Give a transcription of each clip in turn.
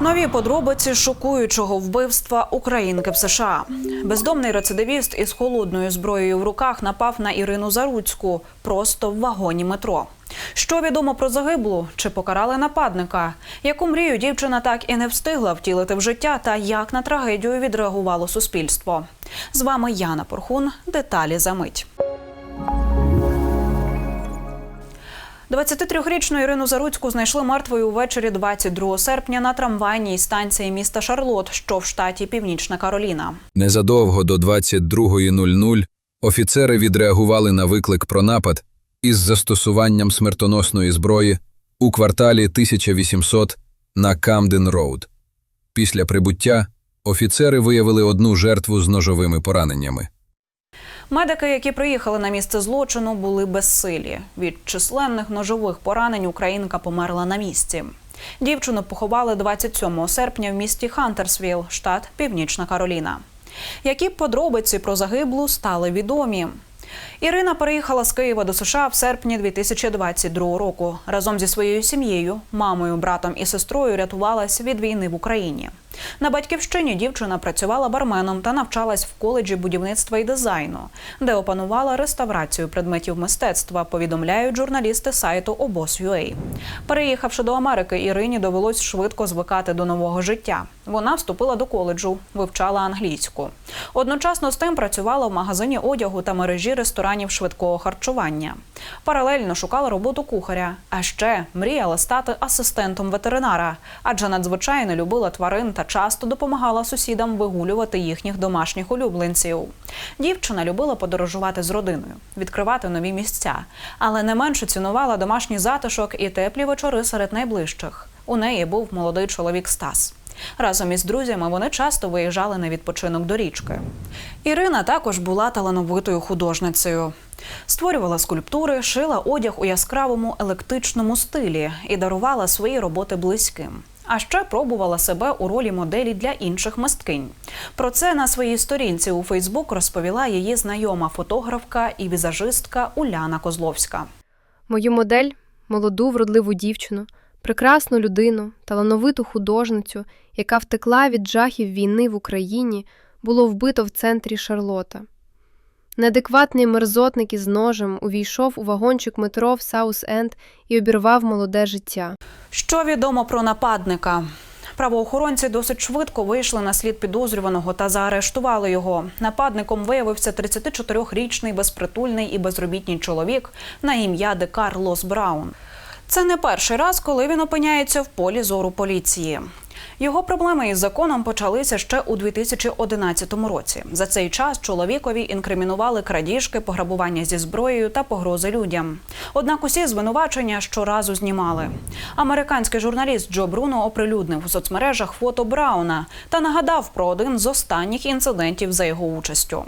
Нові подробиці шокуючого вбивства українки в США. Бездомний рецидивіст із холодною зброєю в руках напав на Ірину Заруцьку просто в вагоні метро. Що відомо про загиблу? Чи покарали нападника? Яку мрію дівчина так і не встигла втілити в життя, та як на трагедію відреагувало суспільство? З вами Яна Порхун. Деталі за мить. 23-річну Ірину Заруцьку знайшли мертвою увечері 22 серпня на трамвайній станції міста Шарлот, що в штаті Північна Кароліна. Незадовго до 22.00 офіцери відреагували на виклик про напад із застосуванням смертоносної зброї у кварталі 1800 на Камден Роуд. Після прибуття офіцери виявили одну жертву з ножовими пораненнями. Медики, які приїхали на місце злочину, були безсилі. Від численних ножових поранень українка померла на місці. Дівчину поховали 27 серпня в місті Хантерсвіл, штат Північна Кароліна. Які подробиці про загиблу стали відомі? Ірина переїхала з Києва до США в серпні 2022 року. Разом зі своєю сім'єю, мамою, братом і сестрою рятувалась від війни в Україні. На батьківщині дівчина працювала барменом та навчалась в коледжі будівництва і дизайну, де опанувала реставрацію предметів мистецтва. Повідомляють журналісти сайту Обоз.ua. Переїхавши до Америки, Ірині довелось швидко звикати до нового життя. Вона вступила до коледжу, вивчала англійську. Одночасно з тим працювала в магазині одягу та мережі ресторанів швидкого харчування. Паралельно шукала роботу кухаря, а ще мріяла стати асистентом ветеринара, адже надзвичайно любила тварин та часто допомагала сусідам вигулювати їхніх домашніх улюбленців. Дівчина любила подорожувати з родиною, відкривати нові місця, але не менше цінувала домашній затишок і теплі вечори серед найближчих. У неї був молодий чоловік Стас. Разом із друзями вони часто виїжджали на відпочинок до річки. Ірина також була талановитою художницею. Створювала скульптури, шила одяг у яскравому електичному стилі і дарувала свої роботи близьким. А ще пробувала себе у ролі моделі для інших мисткинь. Про це на своїй сторінці у Фейсбук розповіла її знайома фотографка і візажистка Уляна Козловська. Мою модель молоду, вродливу дівчину, прекрасну людину, талановиту художницю, яка втекла від жахів війни в Україні, було вбито в центрі Шарлота. Неадекватний мерзотник із ножем увійшов у вагончик метро в Саус-Енд і обірвав молоде життя. Що відомо про нападника? Правоохоронці досить швидко вийшли на слід підозрюваного та заарештували його. Нападником виявився 34-річний безпритульний і безробітний чоловік на ім'я Декар Лос Браун. Це не перший раз, коли він опиняється в полі зору поліції. Його проблеми із законом почалися ще у 2011 році. За цей час чоловікові інкримінували крадіжки, пограбування зі зброєю та погрози людям. Однак усі звинувачення щоразу знімали. Американський журналіст Джо Бруно оприлюднив у соцмережах фото Брауна та нагадав про один з останніх інцидентів за його участю.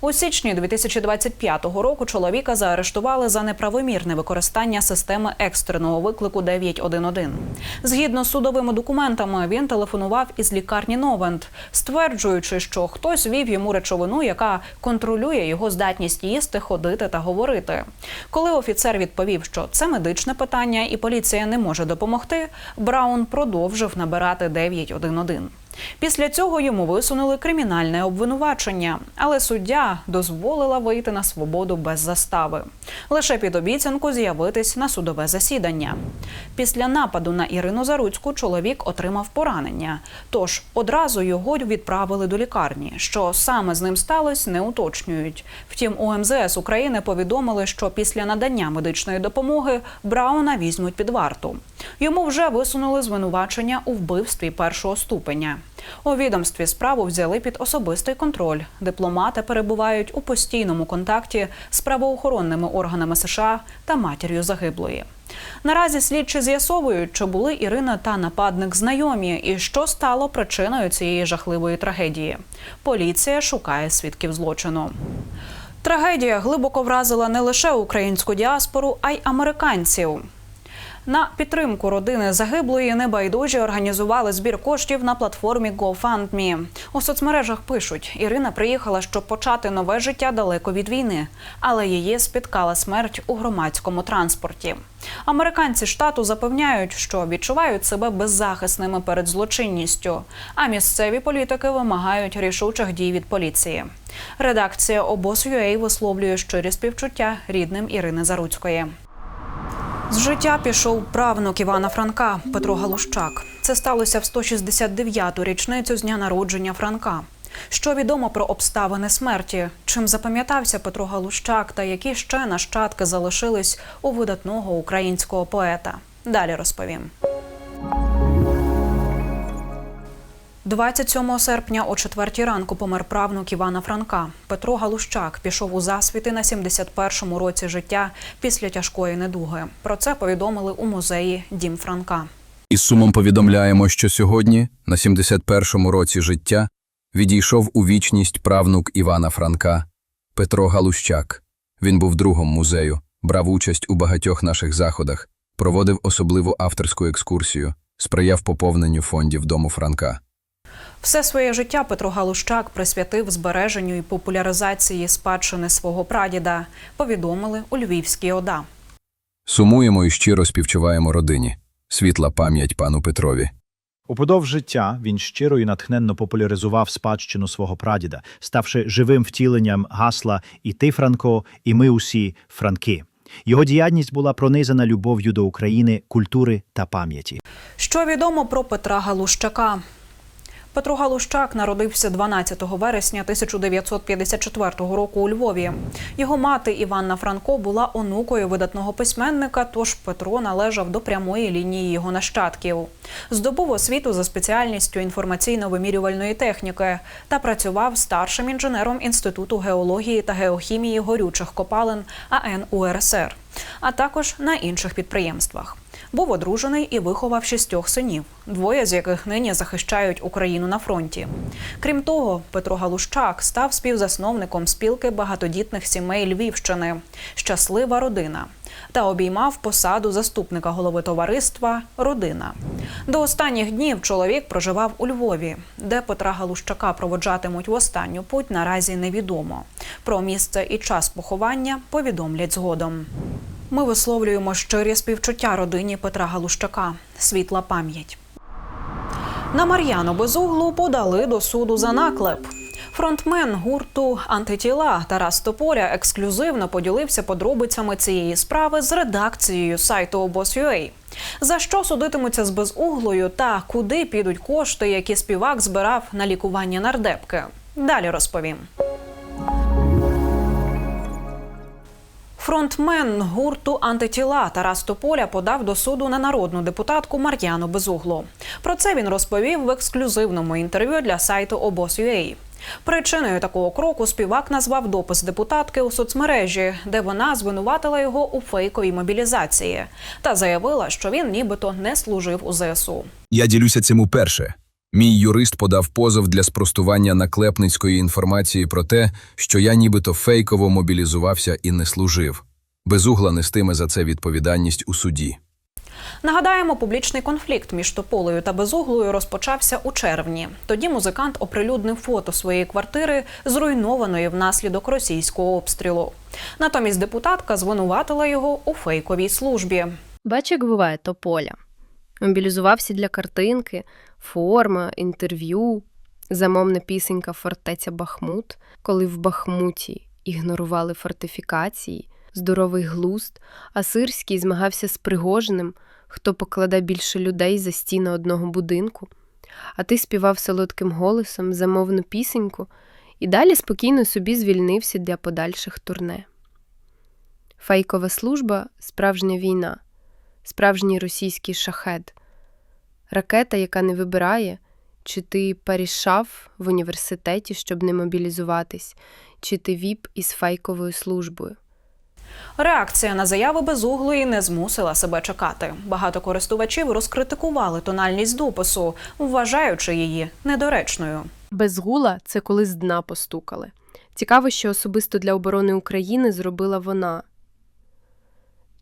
У січні 2025 року чоловіка заарештували за неправомірне використання системи екстреного виклику 911. Згідно з судовими документами, він телефонував із лікарні Новент, стверджуючи, що хтось вів йому речовину, яка контролює його здатність їсти, ходити та говорити. Коли офіцер відповів, що це медичне питання і поліція не може допомогти, Браун продовжив набирати 911. Після цього йому висунули кримінальне обвинувачення, але суддя дозволила вийти на свободу без застави. Лише під обіцянку з'явитись на судове засідання. Після нападу на Ірину Заруцьку чоловік отримав поранення. Тож одразу його відправили до лікарні. Що саме з ним сталося, не уточнюють. Втім, у МЗС України повідомили, що після надання медичної допомоги Брауна візьмуть під варту. Йому вже висунули звинувачення у вбивстві першого ступеня. У відомстві справу взяли під особистий контроль. Дипломати перебувають у постійному контакті з правоохоронними органами США та матір'ю загиблої. Наразі слідчі з'ясовують, чи були Ірина та нападник знайомі, і що стало причиною цієї жахливої трагедії. Поліція шукає свідків злочину. Трагедія глибоко вразила не лише українську діаспору, а й американців. На підтримку родини загиблої небайдужі організували збір коштів на платформі GoFundMe. У соцмережах пишуть: Ірина приїхала, щоб почати нове життя далеко від війни, але її спіткала смерть у громадському транспорті. Американці штату запевняють, що відчувають себе беззахисними перед злочинністю, а місцеві політики вимагають рішучих дій від поліції. Редакція обоз.ua висловлює щирі співчуття рідним Ірини Заруцької. З життя пішов правнук Івана Франка Петро Галущак. Це сталося в 169-ту річницю з дня народження Франка. Що відомо про обставини смерті? Чим запам'ятався Петро Галущак та які ще нащадки залишились у видатного українського поета? Далі розповім. 27 серпня о 4 ранку помер правнук Івана Франка. Петро Галущак пішов у засвіти на 71-му році життя після тяжкої недуги. Про це повідомили у музеї Дім Франка. Із сумом повідомляємо, що сьогодні, на 71-му році життя, відійшов у вічність правнук Івана Франка Петро Галущак. Він був другом музею, брав участь у багатьох наших заходах, проводив особливу авторську екскурсію, сприяв поповненню фондів Дому Франка. Все своє життя Петро Галущак присвятив збереженню і популяризації спадщини свого прадіда. Повідомили у Львівській ОДА. Сумуємо і щиро співчуваємо родині. Світла пам'ять пану Петрові. Упродовж життя він щиро і натхненно популяризував спадщину свого прадіда, ставши живим втіленням гасла «І ти, Франко, і ми усі франки». Його діяльність була пронизана любов'ю до України, культури та пам'яті. Що відомо про Петра Галущака? Петро Галущак народився 12 вересня 1954 року у Львові. Його мати Іванна Франко була онукою видатного письменника, тож Петро належав до прямої лінії його нащадків. Здобув освіту за спеціальністю інформаційно-вимірювальної техніки та працював старшим інженером Інституту геології та геохімії горючих копалин АН УРСР, а також на інших підприємствах. Був одружений і виховав шістьох синів, двоє з яких нині захищають Україну на фронті. Крім того, Петро Галущак став співзасновником спілки багатодітних сімей Львівщини Щаслива родина та обіймав посаду заступника голови товариства Родина. До останніх днів чоловік проживав у Львові, де Петра Галущака проводжатимуть в останню путь наразі невідомо. Про місце і час поховання повідомлять згодом. Ми висловлюємо щирі співчуття родині Петра Галущака. Світла пам'ять. На Мар'яну Безуглу подали до суду за наклеп. Фронтмен гурту антитіла Тарас Тополя ексклюзивно поділився подробицями цієї справи з редакцією сайту обоз.ua. За що судитимуться з безуглою та куди підуть кошти, які співак збирав на лікування нардепки? Далі розповім. Фронтмен гурту антитіла Тарас Тополя подав до суду на народну депутатку Мар'яну Безуглу. Про це він розповів в ексклюзивному інтерв'ю для сайту обоз.ua. Причиною такого кроку співак назвав допис депутатки у соцмережі, де вона звинуватила його у фейковій мобілізації та заявила, що він нібито не служив у ЗСУ. Я ділюся цим уперше. Мій юрист подав позов для спростування наклепницької інформації про те, що я нібито фейково мобілізувався і не служив. Безугла нестиме за це відповідальність у суді. Нагадаємо, публічний конфлікт між Тополею та Безуглою розпочався у червні. Тоді музикант оприлюднив фото своєї квартири, зруйнованої внаслідок російського обстрілу. Натомість депутатка звинуватила його у фейковій службі. Бач, як буває тополя. Мобілізувався для картинки, форма, інтерв'ю, замовна пісенька Фортеця Бахмут, коли в Бахмуті ігнорували фортифікації, здоровий глуст, а Сирський змагався з Пригожиним, хто покладе більше людей за стіни одного будинку. А ти співав солодким голосом замовну пісеньку і далі спокійно собі звільнився для подальших турне. Фейкова служба справжня війна справжній російський шахет, ракета, яка не вибирає, чи ти порішав в університеті, щоб не мобілізуватись, чи ти віп із фейковою службою. Реакція на заяви безуглої не змусила себе чекати. Багато користувачів розкритикували тональність допису, вважаючи її недоречною. Без гула це коли з дна постукали. Цікаво, що особисто для оборони України зробила вона.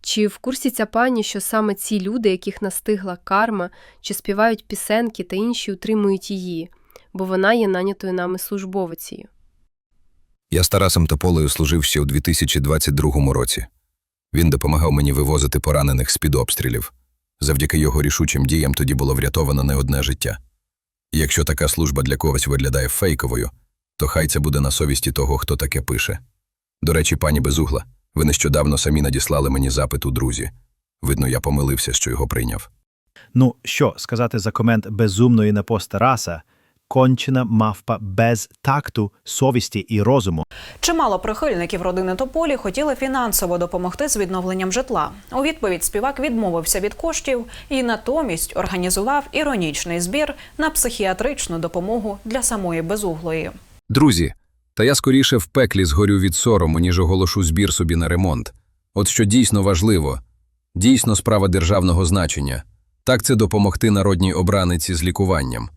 Чи в курсі ця пані, що саме ці люди, яких настигла карма, чи співають пісенки та інші утримують її, бо вона є нанятою нами службовицею? Я з Тарасом Тополею служив ще у 2022 році. Він допомагав мені вивозити поранених з-під обстрілів. Завдяки його рішучим діям тоді було врятовано не одне життя. І якщо така служба для когось виглядає фейковою, то хай це буде на совісті того, хто таке пише. До речі, пані Безугла, ви нещодавно самі надіслали мені запит у друзі. Видно, я помилився, що його прийняв. Ну, що сказати за комент безумної на пост Тараса? Кончена мавпа без такту, совісті і розуму. Чимало прихильників родини Тополі хотіли фінансово допомогти з відновленням житла. У відповідь співак відмовився від коштів і натомість організував іронічний збір на психіатричну допомогу для самої безуглої. Друзі, та я скоріше в пеклі згорю від сорому, ніж оголошу збір собі на ремонт. От що дійсно важливо, дійсно справа державного значення. Так це допомогти народній обраниці з лікуванням.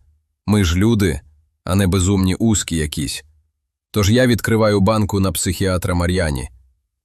Ми ж люди, а не безумні узкі якісь. Тож я відкриваю банку на психіатра Мар'яні.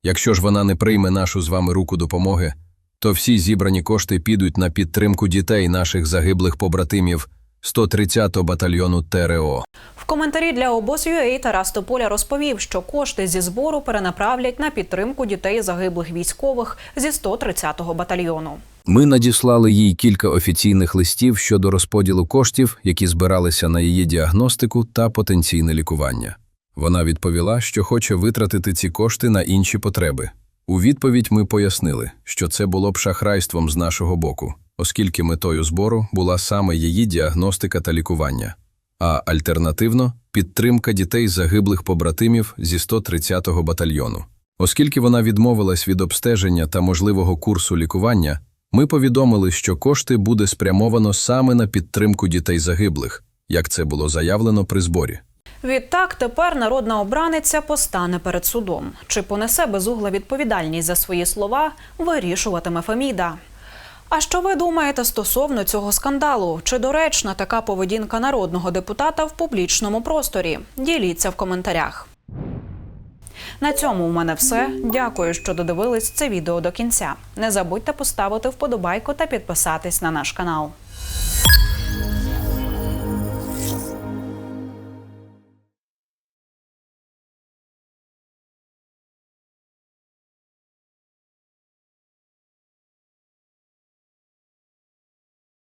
Якщо ж вона не прийме нашу з вами руку допомоги, то всі зібрані кошти підуть на підтримку дітей наших загиблих побратимів 130-го батальйону ТРО. В коментарі для обоз.ua Тарас Тополя розповів, що кошти зі збору перенаправлять на підтримку дітей загиблих військових зі 130-го батальйону. Ми надіслали їй кілька офіційних листів щодо розподілу коштів, які збиралися на її діагностику та потенційне лікування. Вона відповіла, що хоче витратити ці кошти на інші потреби. У відповідь ми пояснили, що це було б шахрайством з нашого боку, оскільки метою збору була саме її діагностика та лікування, а альтернативно підтримка дітей загиблих побратимів зі 130-го батальйону. Оскільки вона відмовилась від обстеження та можливого курсу лікування, ми повідомили, що кошти буде спрямовано саме на підтримку дітей загиблих, як це було заявлено при зборі. Відтак тепер народна обраниця постане перед судом. Чи понесе безугла відповідальність за свої слова, вирішуватиме Феміда. А що ви думаєте стосовно цього скандалу? Чи доречна така поведінка народного депутата в публічному просторі? Діліться в коментарях. На цьому у мене все. Дякую, що додивились це відео до кінця. Не забудьте поставити вподобайку та підписатись на наш канал.